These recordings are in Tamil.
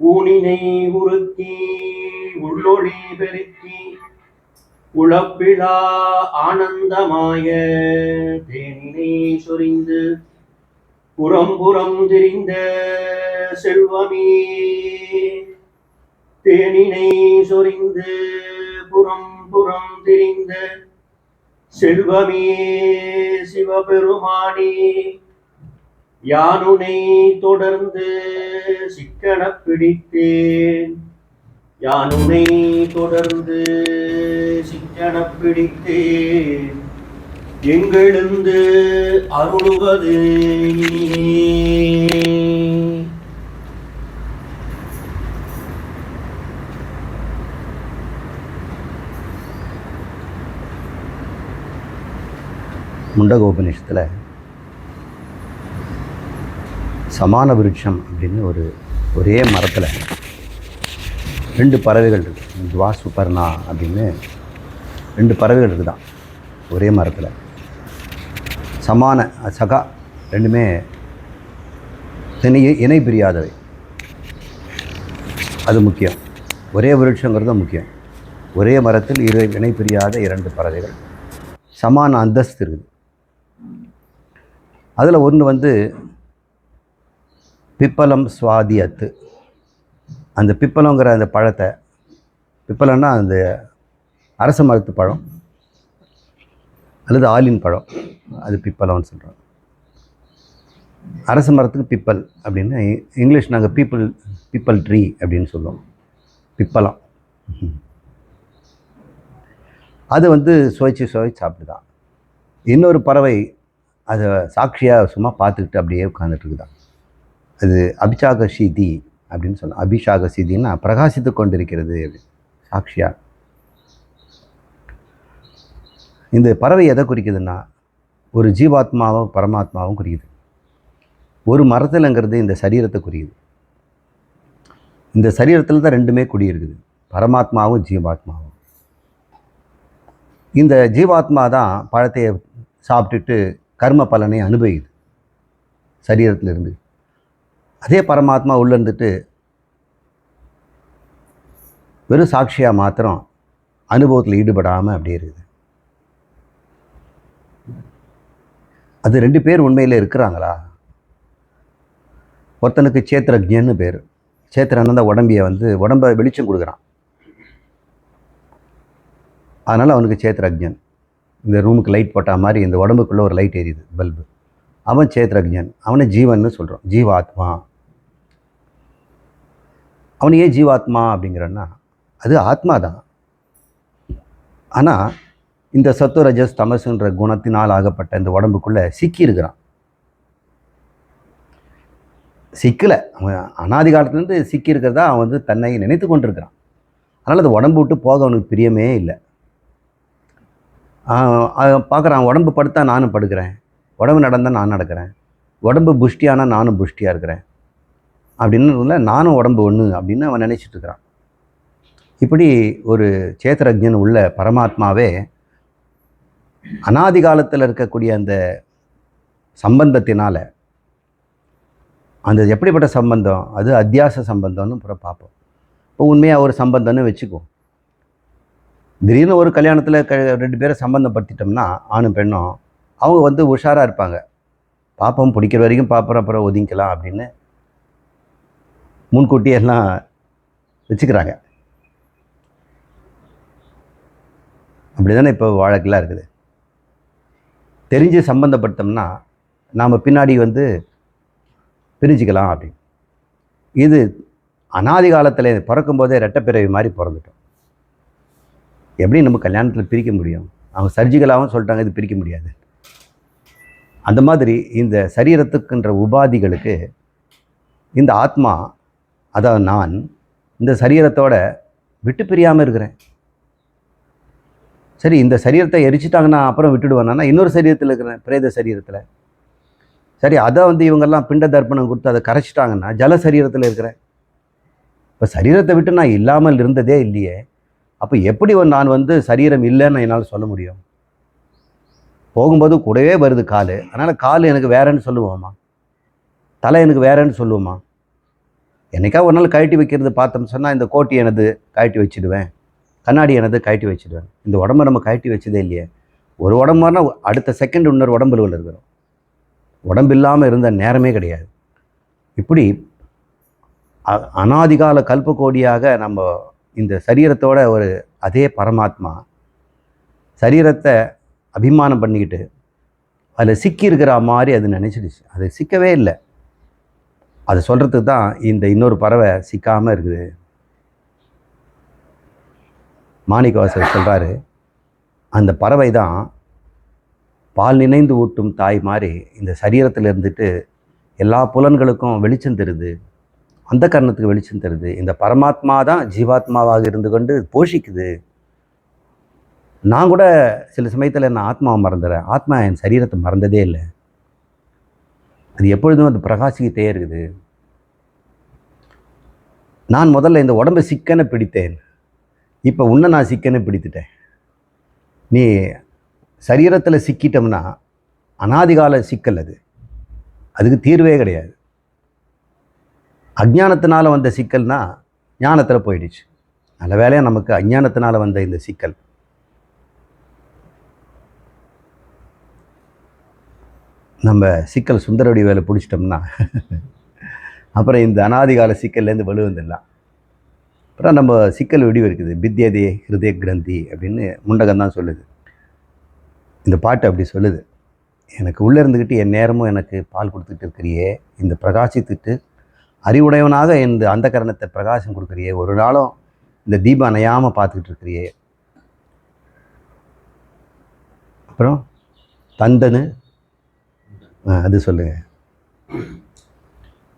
ஊனினை உறுத்தி உள்ளொளி பெருக்கி உழப்பிழா ஆனந்தமாய தேனினை சொரிந்து புறம்புறம் திரிந்த செல்வமே. தேனினை சொரிந்து புறம் புறம் திரிந்த செல்வமே. சிவபெருமானே யானுனை தொடர்ந்து சிக்கன பிடித்தேன் யானுனை தொடர்ந்து சிக்கன பிடித்தேன் எங்கெழுந்து அருளுவது இனியே. முண்டகோபனிஷத்தில் சமான விருட்சம் அப்படின்னு ஒரு ஒரே மரத்தில் ரெண்டு பறவைகள் இருக்குது துவாசுபர்ணா அப்படின்னு ரெண்டு பறவைகள் இருக்குதான். ஒரே மரத்தில். சமான சகா ரெண்டுமே இணை இணை பிரியாதவை. அது முக்கியம். ஒரே விருட்சங்கிறது முக்கியம். ஒரே மரத்தில் இரு இணை பிரியாத இரண்டு பறவைகள். சமான அந்தஸ்து இருக்குது. அதில் ஒன்று வந்து பிப்பலம் சுவாதி அத்து அந்த பிப்பலங்கிற அந்த பழத்தை பிப்பலம்னா அந்த அரச மரத்து பழம் அல்லது ஆலின் பழம் அது பிப்பலம்னு சொல்கிறோம் அரச மரத்துக்கு பிப்பல் அப்படின்னு இங்கிலீஷ் நாங்கள் பீப்பிள் பீப்பல் ட்ரீ அப்படின்னு சொல்லுவோம். பிப்பலம். அது வந்து சுவைச்சு சுவை சாப்பிட்டுதான் இன்னொரு பறவை அதை சாட்சியாக சும்மா பார்த்துக்கிட்டு அப்படியே உட்காந்துட்டு இருக்குதான். அது அபிஷாக சீதி அப்படின்னு சொல்லலாம் அபிஷாக சீதின்னா பிரகாசித்து கொண்டிருக்கிறது அப்படி சாட்சியா. இந்த பறவை எதை குறிக்குதுன்னா ஒரு ஜீவாத்மாவும் பரமாத்மாவும் குறிக்குது. ஒரு மரத்தில்ங்கிறது இந்த சரீரத்தை குறிக்குது. இந்த சரீரத்தில் தான் ரெண்டுமே குடியிருக்குது. பரமாத்மாவும் ஜீவாத்மாவும். இந்த ஜீவாத்மா தான் பழத்தை சாப்பிட்டுட்டு கர்ம பலனை அனுபவிக்குது. சரீரத்தில் இருந்து அதே பரமாத்மா உள்ளே இருந்துட்டு வெறும் சாட்சியாக மாத்திரம் அனுபவத்தில் ஈடுபடாமல் அப்படியே இருக்குது. அது ரெண்டு பேர் உண்மையில் இருக்கிறாங்களா? ஒருத்தனுக்கு சேத்திரஜன்னு பேர். சேத்திரன் தான் உடம்பியை வந்து உடம்பை வெளிச்சம் கொடுக்குறான். அதனால் அவனுக்கு சேத்திரஜன் இந்த ரூமுக்கு லைட் போட்டால் மாதிரி இந்த உடம்புக்குள்ளே ஒரு லைட் எரியுது பல்பு அவன் சேத்திரஜன் அவனை ஜீவன்னு சொல்கிறோம் ஜீவாத்மா. அவனையே ஜீவாத்மா அப்படிங்கிறன்னா அது ஆத்மா தான் ஆனால் இந்த சத்து ரஜஸ் தமசுன்ற குணத்தினால் ஆகப்பட்ட இந்த உடம்புக்குள்ளே சிக்கியிருக்கிறான் சிக்கலை. அவன் அனாதி காலத்துலேருந்து சிக்கியிருக்கிறதா அவன் வந்து தன்னை நினைத்து கொண்டிருக்கிறான். அதனால் அது உடம்பு விட்டு போக அவனுக்கு பிரியமே இல்லை. பார்க்குறான் உடம்பு படுத்தா நானும் படுக்கிறேன். உடம்பு நடந்தால் நான் நடக்கிறேன். உடம்பு புஷ்டியானால் நானும் புஷ்டியாக இருக்கிறேன். அப்படின்னு இல்லை நானும் உடம்பு ஒன்று அப்படின்னு அவன் நினைச்சிட்டு இருக்கிறான். இப்படி ஒரு சேத்திரஜன் உள்ள பரமாத்மாவே அனாதி காலத்தில் இருக்கக்கூடிய அந்த சம்பந்தத்தினால் அந்த எப்படிப்பட்ட சம்பந்தம்? அது அத்தியாச சம்பந்தம்னு அப்புறம் பார்ப்போம். இப்போ உண்மையாக ஒரு சம்பந்தம்னு வச்சுக்குவோம் திடீர்னு ஒரு கல்யாணத்தில் க ரெண்டு பேரை சம்பந்தப்படுத்திட்டோம்னா ஆணும் பெண்ணும் அவங்க வந்து உஷாராக இருப்பாங்க. பாப்பம் பிடிக்கிற வரைக்கும் பார்ப்போம் அப்புறம் ஒதுங்கிக்கலாம் அப்படின்னு முன்கூட்டியே எல்லாம் வச்சுக்கிறாங்க. அப்படி தானே இப்போ வழக்கெல்லாம் இருக்குது. தெரிஞ்சு சம்மந்தப்பட்டோம்னா நாம் பின்னாடி வந்து பிரிஞ்சுக்கலாம் அப்படின்னு. இது அனாதி காலத்தில் பிறக்கும்போதே ரெட்டப்பிறவி மாதிரி பிறந்துட்டோம். எப்படி நம்ம கல்யாணத்தில் பிரிக்க முடியும்? அவங்க சர்ஜிக்கலாகவும் சொல்லிட்டாங்க இது பிரிக்க முடியாது. அந்த மாதிரி இந்த சரீரத்துக்குன்ற உபாதிகளுக்கு இந்த ஆத்மா அதான் நான் இந்த சரீரத்தோட விட்டு பிரியாமல் இருக்கிறேன். சரி இந்த சரீரத்தை எரிச்சிட்டாங்கன்னா அப்புறம் விட்டுடுவேன்னா இன்னொரு சரீரத்தில் இருக்கிறேன் பிரேத சரீரத்தில். சரி அதை வந்து இவங்கெல்லாம் பிண்ட தர்ப்பணம் கொடுத்து அதை கரைச்சிட்டாங்கன்னா ஜல சரீரத்தில் இருக்கிறேன். இப்போ சரீரத்தை விட்டு நான் இல்லாமல் இருந்ததே இல்லையே. அப்போ எப்படி நான் வந்து சரீரம் இல்லைன்னு என்னால் சொல்ல முடியும்? போகும்போது கூடவே வருது கால். அதனால் கால் எனக்கு வேறேன்னு சொல்லுவோமா? தலை எனக்கு வேறேன்னு சொல்லுவோமா? என்னைக்கா ஒரு நாள் கழட்டி வைக்கிறது பார்த்தோம் சொன்னால் இந்த கோட்டி எனது கழட்டி வச்சிடுவேன். கண்ணாடி எனது கழட்டி வச்சிடுவேன். இந்த உடம்ப நம்ம கழட்டி வச்சதே இல்லையே. ஒரு உடம்புனா அடுத்த செகண்ட் இன்னொரு உடம்புல இருக்கிறோம். உடம்பு இல்லாமல் இருந்த நேரமே கிடையாது. இப்படி அ- அனாதிகால கல்பகோடியாக நம்ம இந்த சரீரத்தோட ஒரு அதே பரமாத்மா சரீரத்தை அபிமானம் பண்ணிக்கிட்டு அதில் சிக்கி இருக்கிற மாதிரி அது நினச்சிடுச்சு. அது சிக்கவே இல்லை. அதை சொல்கிறதுக்கு தான் இந்த இன்னொரு பறவை சிக்காமல் இருக்குது. மாணிக்கவாசர் சொல்கிறாரு அந்த பறவை தான் பால் நினைந்து ஊட்டும் தாய் மாதிரி இந்த சரீரத்தில் இருந்துட்டு எல்லா புலன்களுக்கும் வெளிச்சம் தருது. அந்த கரணத்துக்கு வெளிச்சம் தருது. இந்த பரமாத்மா தான் ஜீவாத்மாவாக இருந்து கொண்டு போஷிக்குது. நான் கூட சில சமயத்தில் நான் ஆத்மாவை மறந்துடுறேன் ஆத்மா என் சரீரத்தை மறந்ததே இல்லை. அது எப்பொழுதும் அது பிரகாசிக்கிட்டே இருக்குது. நான் முதல்ல இந்த உடம்பை சிக்கனை பிடித்தேன். இப்போ உன்னை நான் சிக்கனை பிடித்துட்டேன். நீ சரீரத்தில் சிக்கிட்டோம்னா அனாதிகால சிக்கல் அது. அதுக்கு தீர்வே கிடையாது. அஜ்ஞானத்தினால வந்த சிக்கல்னா ஞானத்தில் போயிடுச்சு. நல்ல வேலையாக நமக்கு அஞ்ஞானத்தினால வந்த இந்த சிக்கல். நம்ம சிக்கல் சுந்தரவடி வேலை பிடிச்சிட்டோம்னா அப்புறம் இந்த அனாதிகால சிக்கல்லேருந்து வலுவந்துடலாம் வந்துடலாம். அப்புறம் நம்ம சிக்கல் வெடி இருக்குது பித்யதே ஹிருதய கிரந்தி அப்படின்னு முண்டகம் தான் சொல்லுது. இந்த பாட்டு அப்படி சொல்லுது. எனக்கு உள்ளே இருந்துக்கிட்டு என் நேரமும் எனக்கு பால் கொடுத்துட்டு இருக்கிறியே. இந்த பிரகாசித்துட்டு அறிவுடையவனாக இந்த அந்த கரணத்தை பிரகாசம் கொடுக்குறியே. ஒரு நாளும் இந்த தீபம் அணையாமல் பார்த்துக்கிட்டு இருக்கிறியே. அப்புறம் தந்தனு அது சொல்லுங்க.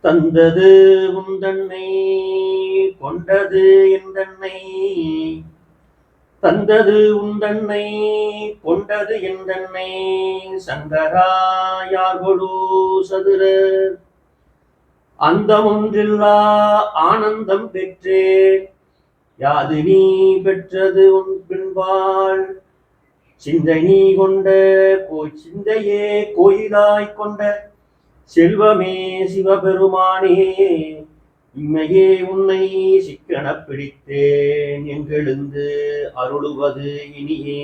தந்தது உந்தன்னை கொண்டது என்றன்னை தந்தது உந்தன்னை கொண்டது என்றன்னை சங்கரா யார்கொடு சதுர. அந்த ஒன்றில்லா ஆனந்தம் பெற்றே. யாது நீ பெற்றது உன் பின்பாள் சிந்தை நீ கொண்ட கோய் சிந்தையே கோயிலாய் கொண்ட. செல்வமே சிவபெருமானே இம்மையே உன்னை சிக்கன பிடித்தேன் எங்கெழுந்து அருளுவது இனியே.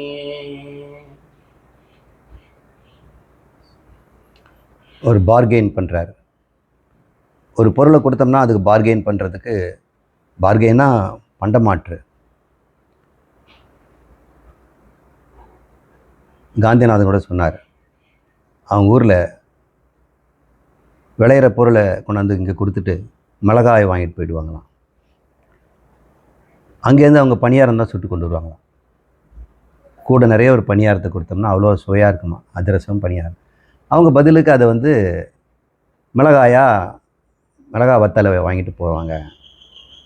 ஒரு பார்கெயின் பண்ணுறார் ஒரு பொருளை கொடுத்தோம்னா அதுக்கு பார்கெயின் பண்ணுறதுக்கு பார்கெயினா பண்டமாற்று. காந்திநாதன் கூட சொன்னார். அவங்க ஊரில் விளையிற பொருளை கொண்டாந்து இங்கே கொடுத்துட்டு மிளகாயை வாங்கிட்டு போயிடுவாங்களாம். அங்கேருந்து அவங்க பணியாரம் தான் சுட்டு கொண்டு வருவாங்களாம். கூட நிறைய ஒரு பணியாரத்தை கொடுத்தோம்னா அவ்வளோ சுவையாக இருக்குமா? அதிரசம் பணியாரம். அவங்க பதிலுக்கு அதை வந்து மிளகாயாக மிளகா வத்தலை வாங்கிட்டு போவாங்க.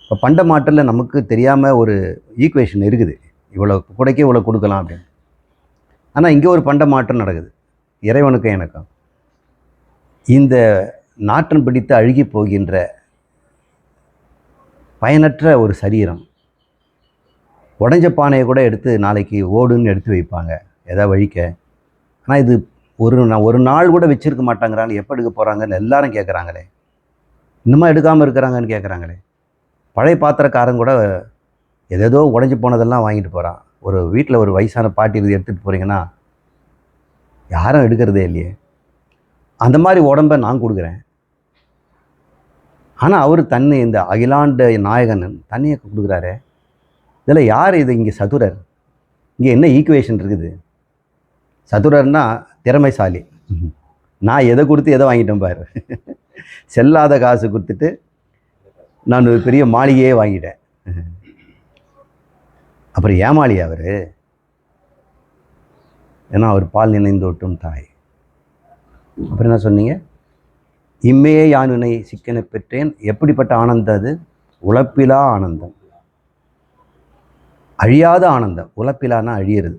இப்போ பண்ட மாட்டில் நமக்கு தெரியாமல் ஒரு ஈக்குவேஷன் இருக்குது. இவ்வளோ குடைக்கு இவ்வளோ கொடுக்கலாம் அப்படின்னு. ஆனால் இங்கே ஒரு பண்ட மாற்றம் நடக்குது. இறைவனுக்கும் எனக்கும் இந்த நாற்றம் பிடித்து அழுகி போகின்ற பயனற்ற ஒரு சரீரம். உடஞ்ச பானையை கூட எடுத்து நாளைக்கு ஓடுன்னு எடுத்து வைப்பாங்க. எதாவது வழிக்க. ஆனால் இது ஒரு நா- ஒரு நாள் கூட வச்சிருக்க மாட்டாங்கிறாங்க எப்போ எடுக்க போகிறாங்கன்னு எல்லாரும் கேட்குறாங்களே இன்னுமா எடுக்காமல் இருக்கிறாங்கன்னு கேட்குறாங்களே பழைய பாத்திரக்காரன் கூட எதேதோ உடஞ்சி போனதெல்லாம் வாங்கிட்டு போகிறான் ஒரு வீட்டில் ஒரு வயசான பாட்டி இது எடுத்துகிட்டு போகிறீங்கன்னா யாரும் எடுக்கிறதே இல்லையே. அந்த மாதிரி உடம்ப நான் கொடுக்குறேன். ஆனால் அவர் தன்னை இந்த அகிலாண்ட நாயகன் தண்ணியை கொடுக்குறாரு? இதில் யார் இது இங்கே சதுரர்? இங்கே என்ன ஈக்குவேஷன் இருக்குது? சதுரர்னா திறமைசாலி. நான் எதை கொடுத்து எதை வாங்கிட்டேன் பாரு. செல்லாத காசு கொடுத்துட்டு நான் ஒரு பெரிய மாளிகையே வாங்கிட்டேன். அப்புறம் ஏமாளி அவர். ஏன்னா அவர் பால் நினைந்தோட்டும் தாய். அப்புறம் என்ன சொன்னீங்க? இம்மையே யானுனை சிக்கனை பெற்றேன். எப்படிப்பட்ட ஆனந்தம் அது? உழப்பிலா ஆனந்தம். அழியாத ஆனந்தம். உழப்பிலானா அழியிறது.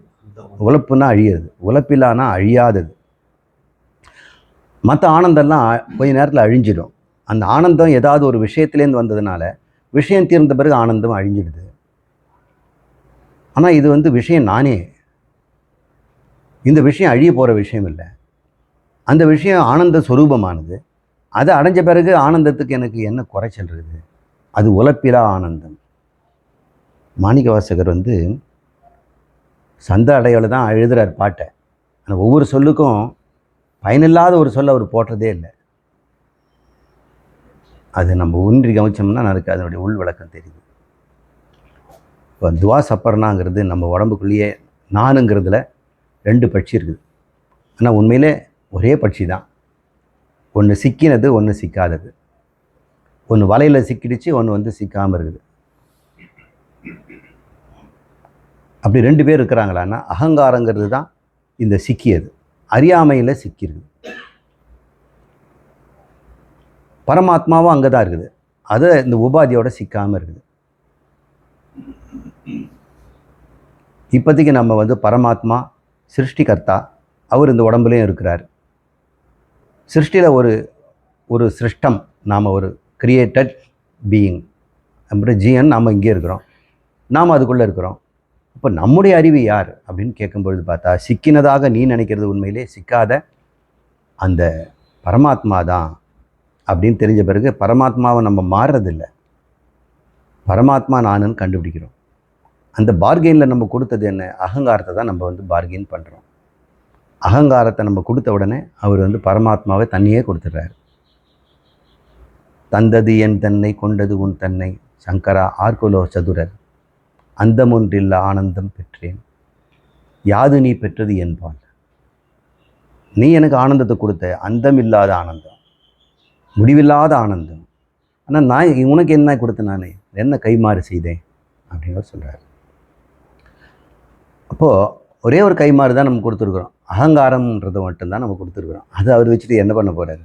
உழப்புனா அழியிறது. உழப்பிலானா அழியாதது. மற்ற ஆனந்தம்லாம் கொஞ்ச நேரத்தில் அழிஞ்சிடும். அந்த ஆனந்தம் ஏதாவது ஒரு விஷயத்துலேருந்து வந்ததுனால விஷயம் தீர்ந்த பிறகு ஆனந்தம் அழிஞ்சிடுது. ஆனால் இது வந்து விஷயம் நானே. இந்த விஷயம் அழிய போகிற விஷயம் இல்லை. அந்த விஷயம் ஆனந்த ஸ்வரூபமானது அதை அடைஞ்ச பிறகு ஆனந்தத்துக்கு எனக்கு என்ன குறைச்சல் இருக்குது அது உழப்பிலா ஆனந்தம். மாணிக்க வாசகர் வந்து சந்த அடையாள தான் எழுதுகிறார் பாட்டை. ஆனால் ஒவ்வொரு சொல்லுக்கும் பயனில்லாத ஒரு சொல் அவர் போடுறதே இல்லை. அது நம்ம ஊன்றி கவனிச்சோம்னா எனக்கு அதனுடைய உள் விளக்கம் தெரியுது. இப்போ துவா சப்பர்னாங்கிறது நம்ம உடம்புக்குள்ளேயே நானுங்கிறதுல ரெண்டு பட்சி இருக்குது. ஆனால் உண்மையிலே ஒரே பட்சி தான். ஒன்று சிக்கினது ஒன்று சிக்காதது. ஒன்று வலையில் சிக்கிடுச்சு ஒன்று வந்து சிக்காமல் இருக்குது. அப்படி ரெண்டு பேர் இருக்கிறாங்களான்னா அகங்காரங்கிறது தான் இந்த சிக்கியது. அறியாமையில் சிக்கியிருக்குது பரமாத்மாவும் அங்கே தான் இருக்குது. அது இந்த உபாதியோட சிக்காமல் இருக்குது. இப்போதைக்கு நம்ம வந்து பரமாத்மா சிருஷ்டிகர்த்தா அவர் இந்த உடம்புலையும் இருக்கிறார். சிருஷ்டியில் ஒரு ஒரு சிருஷ்டம் நாம் ஒரு கிரியேட்டட் பீயிங் அப்புறம் ஜிஎன் நாம் இங்கே இருக்கிறோம். நாம் அதுக்குள்ளே இருக்கிறோம். இப்போ நம்முடைய அறிவு யார்? அப்படின்னு கேட்கும்பொழுது பார்த்தா சிக்கினதாக நீ நினைக்கிறது உண்மையிலே சிக்காத அந்த பரமாத்மா தான். அப்படின்னு தெரிஞ்ச பிறகு பரமாத்மாவை நம்ம மாறுறதில்ல. பரமாத்மா நானுன்னு கண்டுபிடிக்கிறோம். அந்த பார்கெயினில் நம்ம கொடுத்தது என்ன? அகங்காரத்தை தான் நம்ம வந்து பார்கெயின் பண்ணுறோம் அகங்காரத்தை நம்ம கொடுத்த உடனே அவர் வந்து பரமாத்மாவை தண்ணியே கொடுத்துட்றாரு. தந்தது என் தன்னை கொண்டது உன் தன்னை சங்கரா ஆர்கோலோ சதுரர் அந்தமொன்றில்ல ஆனந்தம் பெற்றேன். யாது நீ பெற்றது என்பால் நீ எனக்கு ஆனந்தத்தை கொடுத்த அந்தமில்லாத ஆனந்தம் முடிவில்லாத ஆனந்தம் ஆனால் நான் உனக்கு என்ன கொடுத்தேன் நான்? என்ன கைமாறு செய்தேன்? அப்படின்னு சொல்கிறார் அப்போது ஒரே ஒரு கைமாறு தான் நம்ம கொடுத்துருக்குறோம். அகங்காரம்ன்றது மட்டும்தான் நம்ம கொடுத்துருக்குறோம். அது அவர் வச்சுட்டு என்ன பண்ண போகிறாரு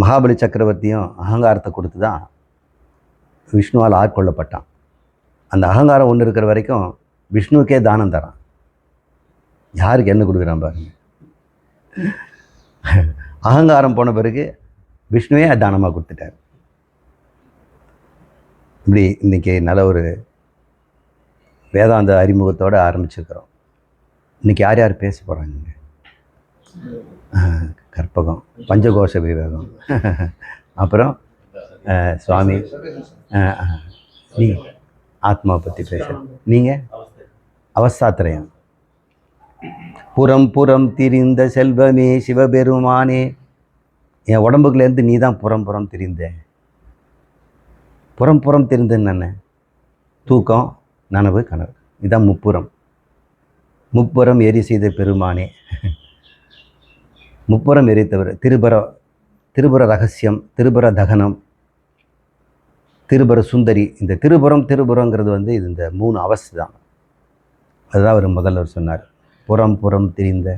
மகாபலி சக்கரவர்த்தியும் அகங்காரத்தை கொடுத்து தான் விஷ்ணுவால் ஆட்கொள்ளப்பட்டான். அந்த அகங்காரம் ஒன்று இருக்கிற வரைக்கும் விஷ்ணுவுக்கே தானம் தரான். யாருக்கு என்ன கொடுக்குறான் பாருங்க. அகங்காரம் போன பிறகு விஷ்ணுவே தானமாக கொடுத்துட்டார். இப்படி இன்றைக்கி நல்ல ஒரு வேதாந்த அறிமுகத்தோடு ஆரம்பிச்சிருக்கிறோம். இன்றைக்கி யார் யார் பேச போகிறாங்க கற்பகம் பஞ்சகோஷ விவேகம். அப்புறம் சுவாமி நீ ஆத்மாவை பற்றி பேச. நீங்கள் அவஸ்தாத்திரயம் புறம் புறம் திரிந்த செல்வமே சிவபெருமானே. என் உடம்புக்குலேருந்து நீ தான் புறம் புறம் திரிந்த. புறம் புறம் தெரிந்தன்னு என்ன தூக்கம் நனவு கனவு. இதுதான் முப்புறம். முப்புறம் எரி செய்த பெருமானே. முப்புறம் எரித்தவர் திருபுர திருபுர ரகசியம் திருபுர தகனம் திருபுர சுந்தரி. இந்த திருபுரம் திருபுரங்கிறது வந்து இது இந்த மூணு அவஸ்தை தான். அதுதான் அவர் முதல்வர் சொன்னார். புறம் புறம் திரிந்த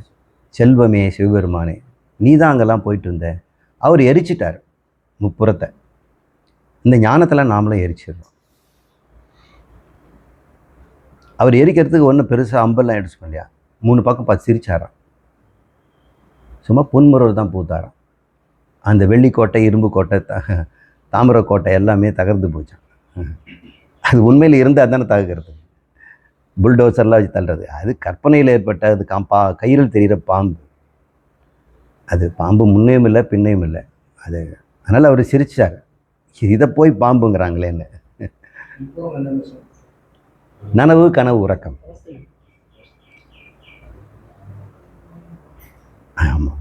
செல்வமே சிவபெருமானே. நீ தான் அங்கெல்லாம் போயிட்டு இருந்த? அவர் எரிச்சிட்டார் முப்புறத்தை. இந்த ஞானத்தில் நாமளும் எரிச்சிடுறோம். அவர் எரிக்கிறதுக்கு ஒன்றும் பெருசாக அம்பெல்லாம் எடுத்து இல்லையா? மூணு பக்கம் பார்த்து சிரிச்சாராம். சும்மா புன்முறவர் தான் பூத்தாராம். அந்த வெள்ளிக்கோட்டை இரும்பு கோட்டை த தாமிர கோட்டை எல்லாமே தகர்ந்து போச்சான் அது உண்மையில் இருந்தால் தானே தகர்க்கிறது புல்டோசர்லாம் வச்சு தள்ளுறது. அது கற்பனையில் ஏற்பட்ட அது காம்பா கயிறில் தெரிகிற பாம்பு. அது பாம்பு முன்னையும் இல்லை பின்னையும் இல்லை. அது அதனால் அவர் சிரிச்சார். இதை போய் பாம்புங்கிறாங்களேன்னு நனவு கனவு உறக்கம். ஆமாம்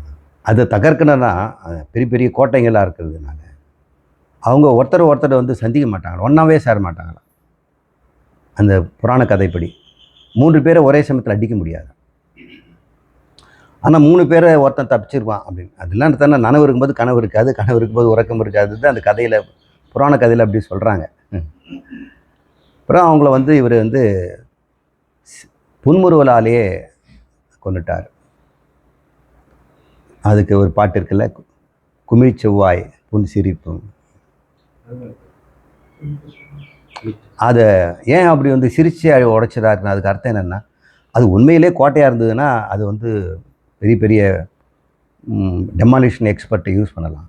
அதை தகர்க்கணும்னா பெரிய பெரிய கோட்டைங்களாக இருக்கிறதுனால. அவங்க ஒருத்தர் ஒருத்தர் வந்து சந்திக்க மாட்டாங்க. ஒன்றாவே சேர மாட்டாங்களாம் அந்த புராண கதைப்படி. மூன்று பேரை ஒரே சமயத்தில் அடிக்க முடியாது. ஆனால் மூணு பேரை ஒருத்தன் தப்பிச்சிருப்பான் அப்படின்னு. அதெல்லாம் தானே நனவு இருக்கும்போது கனவு இருக்காது கனவு இருக்கும்போது உறக்கம் இருக்காது. தான் அந்த கதையில் புராண கதையில் அப்படி சொல்கிறாங்க அப்புறம் அவங்கள வந்து இவர் வந்து புன்முறுவலாலேயே கொண்டுட்டார் அதுக்கு ஒரு பாட்டு இருக்குல்ல குமிழ் செவ்வாய் புன் சிரிப்பும் அதை ஏன் அப்படி வந்து சிரிச்சு உடைச்சிடாருன்னு அதுக்கு அர்த்தம் என்னென்னா அது உண்மையிலே கோட்டையாக இருந்ததுன்னா அது வந்து பெரிய பெரிய டெமாலிஷன் எக்ஸ்பர்ட்டை யூஸ் பண்ணலாம்.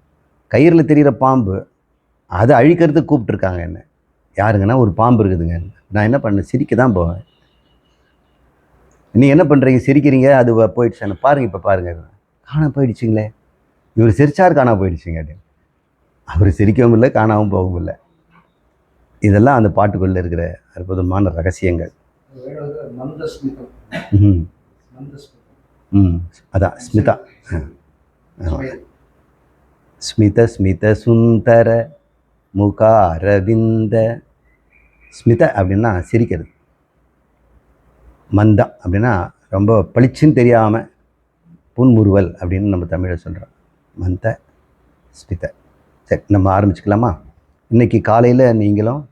கயிறில் தெரிகிற பாம்பு அதை அழிக்கிறதுக்கு கூப்பிட்ருக்காங்க என்ன. யாருங்கன்னா ஒரு பாம்பு இருக்குதுங்க. நான் என்ன பண்ணேன்? சிரிக்க தான் போவேன். நீங்கள் என்ன பண்ணுறீங்க சிரிக்கிறீங்க? அது போயிடுச்சு. பாருங்கள் இப்போ பாருங்கள் காண போயிடுச்சுங்களே. இவர் சிரிச்சார் காணா போயிடுச்சுங்க அப்படின்னு. அவர் சிரிக்கவும் இல்லை காணாமல் போகவும் இல்லை. இதெல்லாம் அந்த பாட்டுக்குள்ளே இருக்கிற அற்புதமான ரகசியங்கள். ம் ம் அதான் ஸ்மிதா ஸ்மித ஸ்மித சுந்தர முகாரவிந்த ஸ்மித அப்படின்னா சிரிக்கிறது மந்தா அப்படின்னா ரொம்ப பளிச்சுன்னு தெரியாமல் புன்முறுவல் அப்படின்னு நம்ம தமிழில் சொல்கிறோம் மந்த ஸ்மித சரி நம்ம ஆரம்பிச்சுக்கலாமா இன்றைக்கி காலையில் நீங்களும்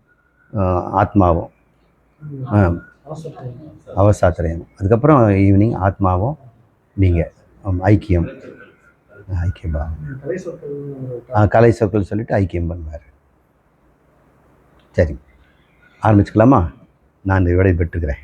ஆத்மாவும் ஆ, அவசாத்திரயம் அதுக்கப்புறம் ஈவினிங் ஆத்மாவும் நீங்கள் ஐக்கியம். ஐக்கியம் ஆ, கலை சொற்கள் சொல்லிவிட்டு ஐக்கியம் பண்ணுவார். சரி. ஆரம்பிச்சுக்கலாமா? நான் விடை பெற்றுக்கிறேன்